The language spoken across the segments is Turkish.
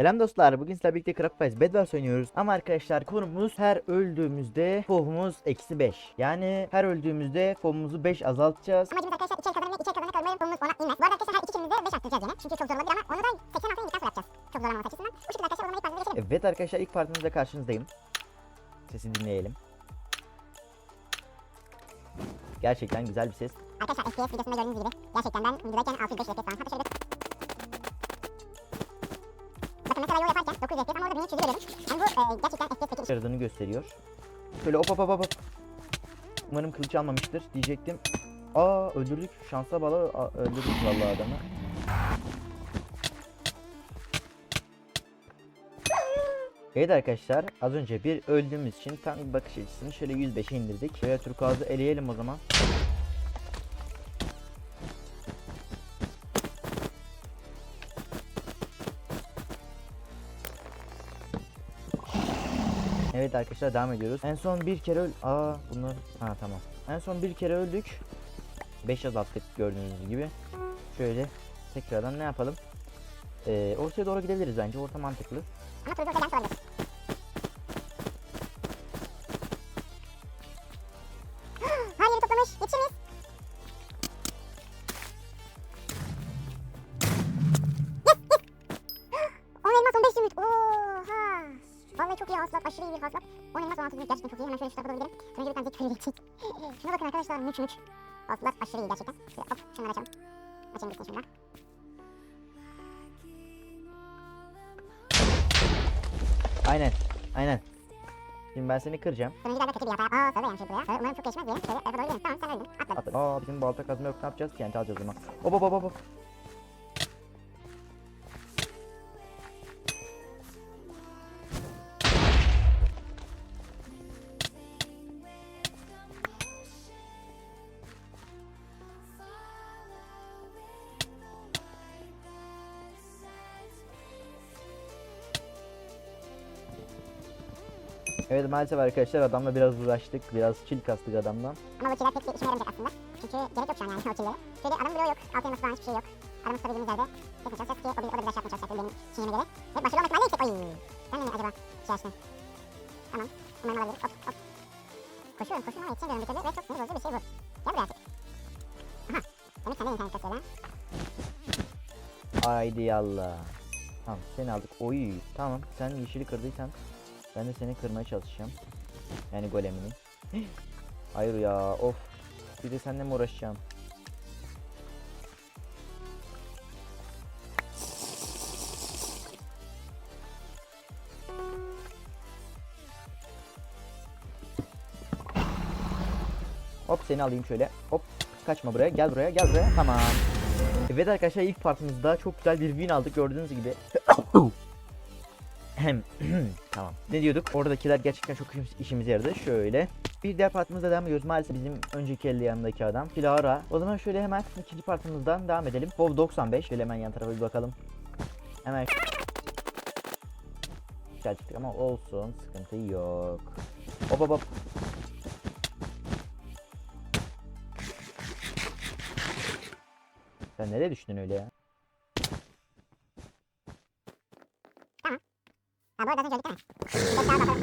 Selam dostlar. Bugün sizlerle birlikte Craft Prize Bedwars oynuyoruz. Ama arkadaşlar konumuz her öldüğümüzde FOV'umuz eksi 5. Yani her öldüğümüzde FOV'umuzu 5 azaltacağız. Amacımız arkadaşlar içeri kazanmak, içeri kazanmak umarım konumuz ona inmez. Bu arada arkadaşlar her iki kelimizde 5 arttıracağız yine. Çünkü çok zor olabilir ama onu da 86 indikten sonra yapacağız. Çok zorlamamak açısından. Bu şekilde arkadaşlar o zaman ilk partimize geçelim. Evet arkadaşlar ilk partimizde karşınızdayım. Sesini dinleyelim. Gerçekten güzel bir ses. Arkadaşlar FPS videosunda gördüğünüz gibi gerçekten ben videodayken 605 FPS falan. Hatta şöyle 9 FPS ama orada beni çizgi verelim. Yani bu e, gerçekten FPS'teki... Yaradığını gösteriyor. Şöyle hop hop hop hop. Umarım kılıç almamıştır diyecektim. Aa öldürdük. Şansa bala öldürdük vallahi adamı. Evet arkadaşlar az önce bir öldüğümüz için tank bakış açısını şöyle 105'e indirdik. Şöyle turkuazı eleyelim o zaman. Evet arkadaşlar devam ediyoruz. En son bir kere öl... Aa bunlar... Ha tamam. En son bir kere öldük. 5 azalttık gördüğünüz gibi. Şöyle tekrardan ne yapalım? Ee, ortaya doğru gidebiliriz bence. Orta mantıklı. ama turuncu ortadan sorabilir. Her yeri toplamış. Yetişir iyi bir hasılat. 10 elmas 16 zümrüt. Gerçekten çok iyi. Hemen şöyle şu tarafa doğru gidelim. Turuncu bir tane zeki geçecek. Şuna bakın arkadaşlar. Müç müç. Hasılat aşırı iyi gerçekten. Şöyle hop şunları açalım. Açalım gitsin şunlar. Aynen. Aynen. Şimdi ben seni kıracağım. Turuncu galiba kötü bir hata. Aa sarı yanlış buraya. Sarı umarım çok geçmez diye. Şöyle tarafa doğru gidelim. Tamam sen öldün. Atladım. At. Aa bizim balta kazma yok. Ne yapacağız? TNT alacağız o zaman. Hop hop hop hop, Evet maalesef arkadaşlar adamla biraz uğraştık. Biraz chill kastık adamdan. Ama bu kiler pek bir işime yaramayacak aslında. Çünkü gerek yok şu an yani o killere. Şöyle adamın bloğu yok. Alt elması falan hiçbir şey yok. Adamı tutabildiğimiz yerde yapmaya çalışacağız ki o, bir, o da biraz şey yapmaya çalışacak benim şeyime göre. Ve başarılı olma ihtimali yüksek. Oy. Ben mi acaba şey açtım? Tamam. Umarım alabilir. Hop hop. Koşuyorum koşuyorum ama yetişemiyorum bir türlü ve çok sinir bozucu bir şey bu. Gel buraya artık. Aha. Demek sende internet kasıyor lan. Haydi yallah. Tamam seni aldık. Oy tamam sen yeşili kırdıysan ben de seni kırmaya çalışacağım. Yani golemini. Hayır ya of. Bir de seninle mi uğraşacağım? Hop seni alayım şöyle. Hop kaçma buraya. Gel buraya. Gel buraya. Tamam. Evet arkadaşlar ilk partimizde çok güzel bir win aldık gördüğünüz gibi. Tamam. Ne diyorduk? Oradakiler gerçekten çok işimiz- işimize yaradı. Şöyle. Bir diğer partimizde devam ediyoruz. Maalesef bizim önceki elde yanındaki adam. Filara. O zaman şöyle hemen ikinci partimizden devam edelim. Bov 95. Şöyle hemen yan tarafa bir bakalım. Hemen Güzel çıktık ama olsun. Sıkıntı yok. Hop hop hop. Sen nereye düştün öyle ya? Ha bu arada az önce öldük değil mi? Tek daha bakalım.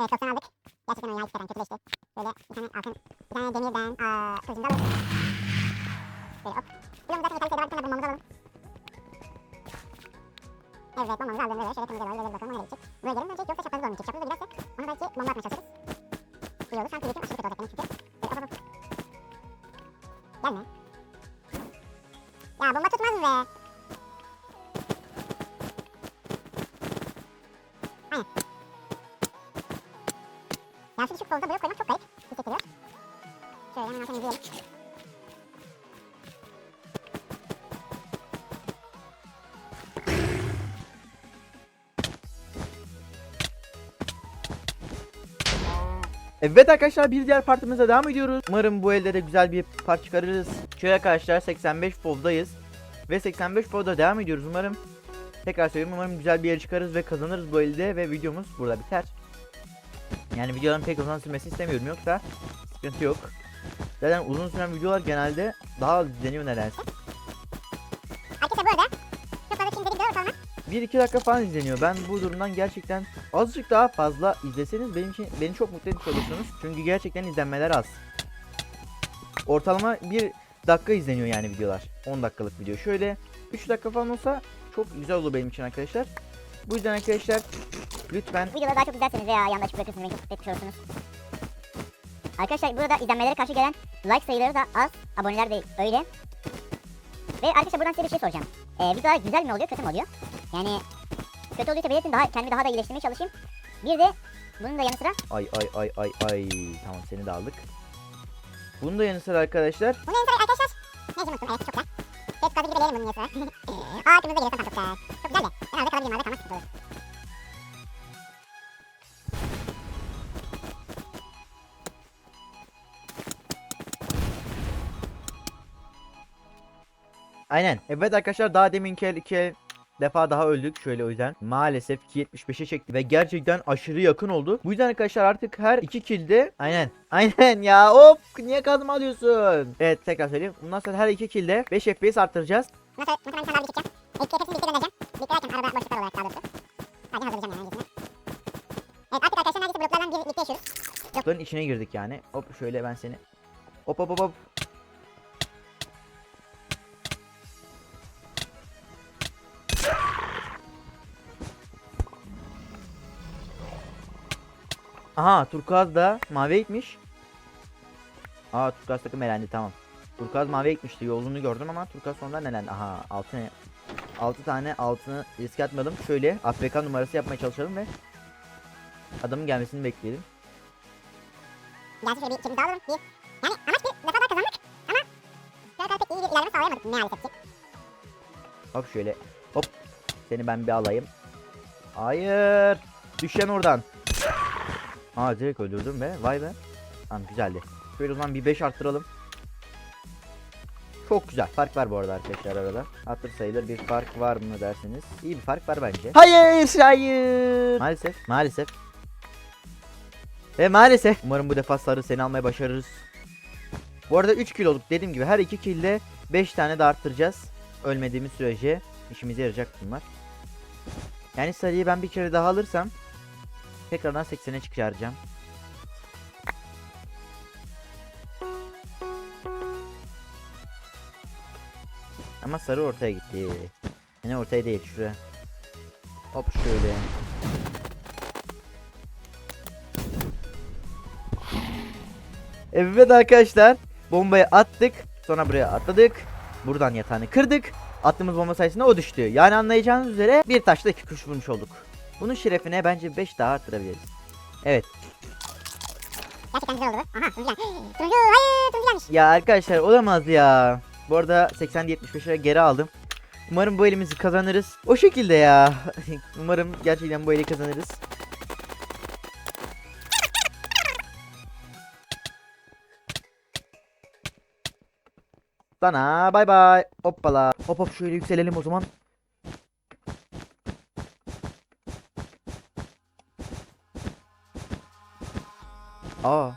Evet 90 aldık. Gerçekten oyun hakikaten kötüleşti. Böyle bir tane altın, bir tane demirden, aaa kılıcını alalım. Böyle hop. Bloğumuz zaten yeterli sayıda var. Bir tane bombamızı alalım. Evet bombamızı aldım böyle. Şöyle temize doğru ileri bakalım. Nereye gidecek? Buraya gelin mi dönecek Solda blok koymak çok garip hissettiriyor. Şöyle hemen altını izleyelim. Evet arkadaşlar bir diğer partimize devam ediyoruz. Umarım bu elde de güzel bir part çıkarırız. Şöyle arkadaşlar 85 FOV'dayız. Ve 85 FOV'da devam ediyoruz umarım. Tekrar söylüyorum umarım güzel bir yer çıkarırız ve kazanırız bu elde ve videomuz burada biter. Yani videoların pek uzun sürmesi istemiyorum yoksa sıkıntı yok. Zaten uzun süren videolar genelde daha az izleniyor nedense. Arkadaşlar bu arada çok fazla kim dedik de ortalama. 1-2 dakika falan izleniyor. Ben bu durumdan gerçekten azıcık daha fazla izleseniz benim için beni çok mutlu etmiş olursunuz. Çünkü gerçekten izlenmeler az. Ortalama 1 dakika izleniyor yani videolar. 10 dakikalık video. Şöyle 3 dakika falan olsa çok güzel olur benim için arkadaşlar. Bu yüzden arkadaşlar lütfen videoları daha çok izlerseniz veya yanında açık bırakırsanız beni çok mutlu etmiş olursunuz. Arkadaşlar burada izlenmelere karşı gelen like sayıları da az, aboneler de öyle. Ve arkadaşlar buradan size bir şey soracağım. Ee, videolar güzel mi oluyor, kötü mü oluyor? Yani kötü oluyorsa belirtin daha kendimi daha da iyileştirmeye çalışayım. Bir de bunun da yanı sıra ay ay ay ay ay tamam seni de aldık. Bunun da yanı sıra arkadaşlar Bunun yanı sıra arkadaşlar neyse unuttum evet çok güzel. Gazı gibi leyelim bunun yanı sıra. Aa kırmızı da gelirse tam çok güzel. Çok güzel de herhalde kalabilirim herhalde kalmak olur. Aynen. Evet arkadaşlar daha deminki el iki el defa daha öldük şöyle o yüzden. Maalesef ki 75'e çekti ve gerçekten aşırı yakın oldu. Bu yüzden arkadaşlar artık her iki kilde aynen. Aynen ya hop niye kazma alıyorsun? Evet tekrar söyleyeyim. Bundan sonra her iki kilde 5 FPS arttıracağız. Bundan sonra ben bir çekeceğim. Eski hepsini birlikte göndereceğim. Birlikte derken arada boşluklar olarak daha doğrusu. Sadece hazırlayacağım yani öncesine. Evet artık arkadaşlar neredeyse bloklardan bir birlikte yaşıyoruz. Blokların içine girdik yani. Hop şöyle ben seni. Hop hop hop hop. Aha turkuaz da maviye gitmiş. Aa turkuaz takım elendi tamam. Turkuaz maviye gitmişti yolunu gördüm ama turkuaz sonradan elendi. Aha altı 6 tane altını riske atmadım. Şöyle AFK numarası yapmaya çalışalım ve adamın gelmesini bekleyelim. Gelsin şöyle bir içeri daha alalım. Bir. Yani amaç bir defa daha kazanmak. Ama biraz daha pek iyi bir ilerleme sağlayamadık maalesef ki. Hop şöyle. Hop. Seni ben bir alayım. Hayır. Düşen oradan. Aa direkt öldürdüm be. Vay be. Tamam güzeldi. Şöyle o zaman bir 5 arttıralım. Çok güzel. Fark var bu arada arkadaşlar arada. Hatır sayılır bir fark var mı derseniz. İyi bir fark var bence. Hayır hayır. Maalesef. Maalesef. Ve maalesef. Umarım bu defa sarı seni almaya başarırız. Bu arada 3 kiloluk dediğim gibi her 2 kilde 5 tane de arttıracağız. Ölmediğimiz sürece işimize yarayacak bunlar. Yani sarıyı ben bir kere daha alırsam tekrardan 80'e çıkaracağım. Ama sarı ortaya gitti. Yine ortaya değil şuraya. Hop şöyle. Evet arkadaşlar. Bombayı attık. Sonra buraya atladık. Buradan yatağını kırdık. Attığımız bomba sayesinde o düştü. Yani anlayacağınız üzere bir taşla iki kuş vurmuş olduk. Bunun şerefine bence 5 daha arttırabiliriz. Evet. Gerçekten güzel oldu bu. Aha turuncu. Turuncu hayır turuncu gelmiş. Ya arkadaşlar olamaz ya. Bu arada 80-75'e geri aldım. Umarım bu elimizi kazanırız. O şekilde ya. Umarım gerçekten bu eli kazanırız. Sana bay bay. Hoppala. Hop hop şöyle yükselelim o zaman. Aa.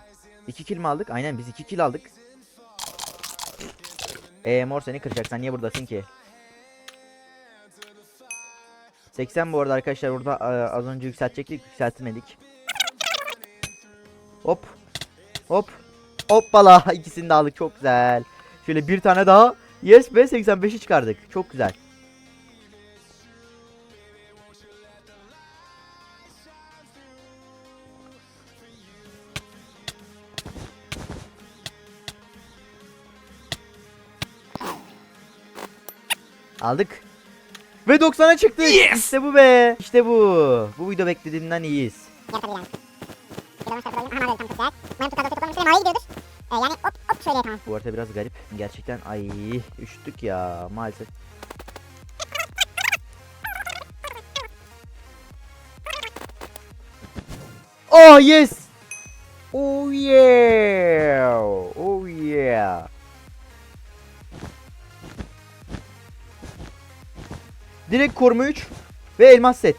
2 kill mi aldık? Aynen biz 2 kill aldık. Eee mor seni kıracak. Sen niye buradasın ki? 80 bu arada arkadaşlar orada e, az önce yükseltecektik yükseltmedik. Hop. Hop. Hoppala ikisini de aldık çok güzel. Şöyle bir tane daha. Yes be 85'i çıkardık. Çok güzel. Aldık. Ve 90'a çıktık. İşte bu be. İşte bu. Bu video beklediğimden iyiyiz. Bu harita biraz garip. Gerçekten ay üşüttük ya maalesef. Oh yes. Oh yeah. Oh yeah. Direkt koruma 3 ve elmas set.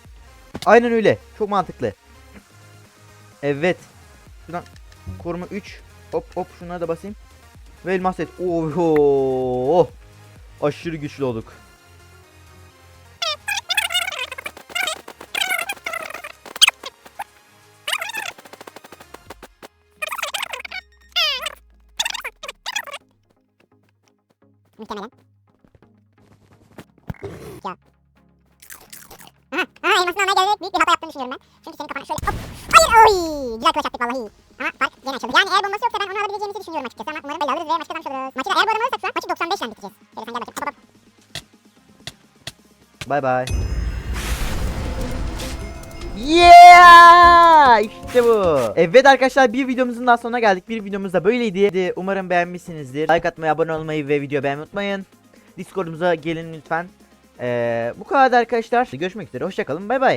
Aynen öyle. Çok mantıklı. Evet. Şuradan koruma 3. Hop hop şunlara da basayım. Ve elmas set. Oho. Aşırı güçlü olduk. Muhtemelen. ya. Almaya geldik. Büyük bir hata yaptığını düşünüyorum ben. Çünkü senin kafanı şöyle hop. Hayır oy. Güzel kılıç attık vallahi. Ama fark yine açıldı. Yani eğer bombası yoksa ben onu alabileceğimizi düşünüyorum açıkçası. Ama umarım belli alırız ve maçı kazanmış. Maçı da eğer bu maçı 95 ile bitireceğiz. Şöyle sen gel bakayım. Hop hop. Bay bay. Yeah! İşte bu. Evet arkadaşlar bir videomuzun daha sonuna geldik. Bir videomuz da böyleydi. Umarım beğenmişsinizdir. Like atmayı, abone olmayı ve video beğenmeyi unutmayın. Discord'umuza gelin lütfen. Ee, bu kadar arkadaşlar. Görüşmek üzere. Hoşçakalın. Bay bay.